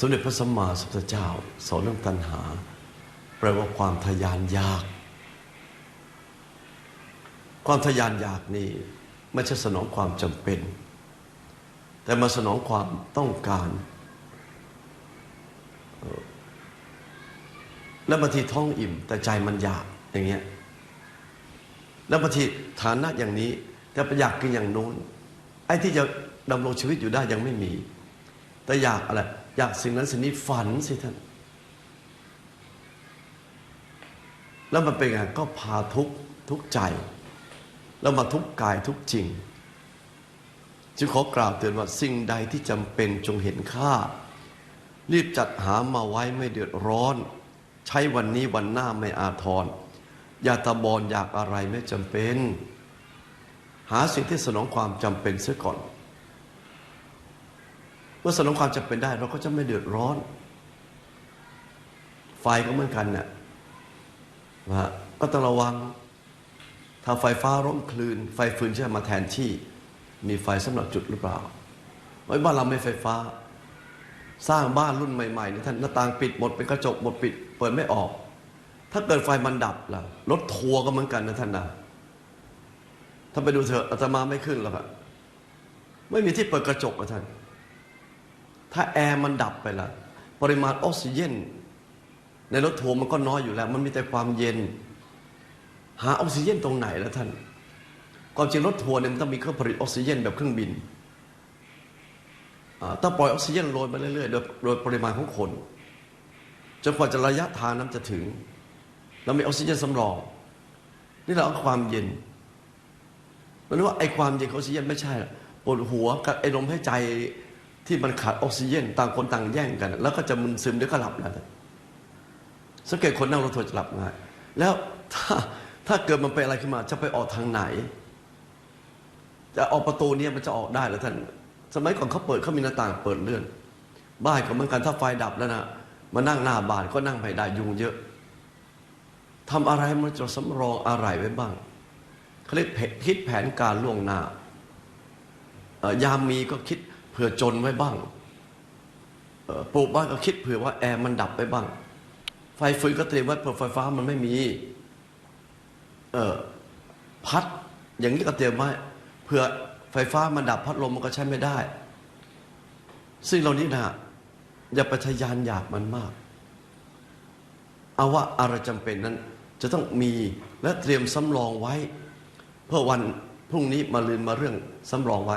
สมเด็จพระสัมมาสัมพุทธเจ้าสอนเรื่องตัณหา แปลว่าความทะยานอยาก ความทะยานอยากนี่ไม่ใช่สนองความจำเป็น แต่มาสนองความต้องการ แล้วบางทีท้องอิ่ม แต่ใจมันอยากอย่างเงี้ยแล้วบางทีฐานะอย่างนี้ แต่ไปอยากกินอย่างโน้นไอ้ที่จะดำรงชีวิตอยู่ได้ยังไม่มี แต่อยากอะไร อยากสิ่งนั้นสิ่งนี้ฝันสิท่าน แล้วมันเป็นไงก็พาทุกทุกใจ แล้วมาทุกกายทุกจริง จึงขอกล่าวเตือนว่าสิ่งใดที่จำเป็นจงเห็นค่า รีบจัดหามาไว้ไม่เดือดร้อน ใช้วันนี้วันหน้าไม่อาทรอย่าตะบอนอยากอะไรไม่จำเป็น หาสิ่งที่สนองความจำเป็นเสียก่อน เมื่อสนองความจำเป็นได้ เราก็จะไม่เดือดร้อน ไฟก็เหมือนกันน่ะนะฮะก็ต้องระวัง ถ้าไฟฟ้าร่มคลืน ไฟฟืนจะมาแทนที่ มีไฟสำหรับจุดหรือเปล่าไว้บ้านเราไม่ไฟฟ้า สร้างบ้านรุ่นใหม่ๆเนี่ยท่านหน้าต่างปิดหมดเป็นกระจกหมดปิด เปิดไม่ออก ถ้าเกิดไฟมันดับล่ะรถทัวร์ก็เหมือนกันนะท่านนะถ้าไปดูเถอะอาตมาไม่ขึ้นหรอกอะไม่มีที่เปิดกระจกอะท่าน ถ้าแอร์มันดับไปละปริมาณออกซิเจนในรถทัวร์มันก็น้อยอยู่แล้ว มันมีแต่ความเย็น หาออกซิเจนตรงไหนแล้วท่าน ความจริงรถทัวร์เนี่ยมันต้องมีเครื่องผลิตออกซิเจนแบบเครื่องบินอ่าต้องปล่อยออกซิเจนโรยไปเรื่อยๆโดยโดยปริมาณของคนจนกว่าจะระยะทางนั้นจะถึง เรามีออกซิเจนสำรอง นี่เราเอาความเย็นมันว่าไอ้ความเย็นของออกซิเจนไม่ใช่ปวดหัวกับไอ้ลมหายใจ ที่มันขาดออกซิเจนต่างคนต่างแย่งกัน แล้วก็จะมึนซึมเดี๋ยวก็หลับแล้วสังเกตคนนั่งรถทัวร์จะหลับง่ายแล้วถ้าถ้าเกิดมันเป็นอะไรขึ้นมา จะไปออกทางไหน จะออกประตูเนี้มันจะออกได้หรือท่าน สมัยก่อนเขาเปิดเขามีหน้าต่างเปิดเลื่อน บ้านก็เหมือนกันถ้าไฟดับแล้วนะมานั่งหน้าบ้านก็นั่งไม่ได้ยุงเยอะทำอะไรมันจะสำรองอะไรไว้บ้างเขาเรียกคิดแผนการล่วงหน้ายามมีก็คิด เผื่อจนไว้บ้างปลูกบ้านก็คิดเผื่อว่าแอร์มันดับไปบ้าง ไฟฟืนก็เตรียมไว้เผื่อไฟฟ้ามันไม่มีเออพัดอย่างนี้ก็เตรียมไว้เผื่อไฟฟ้ามันดับพัดลมมันก็ใช้ไม่ได้ ซึ่งเรานี้นะอย่าไปทะยานอยากมันมาก เอาว่าอะไรจำเป็นนั้น จะต้องมีและเตรียมสำรองไว้ เพื่อวันพรุ่งนี้มาลืนมาเรื่องสำรองไว้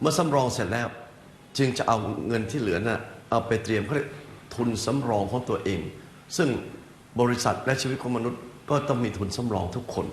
เมื่อสำรองเสร็จแล้ว จึงจะเอาเงินที่เหลือน่ะเอาไปเตรียมเขาเรียกทุนสำรองของตัวเอง ซึ่งบริษัทและชีวิตของมนุษย์ก็ต้องมีทุนสำรองทุกคน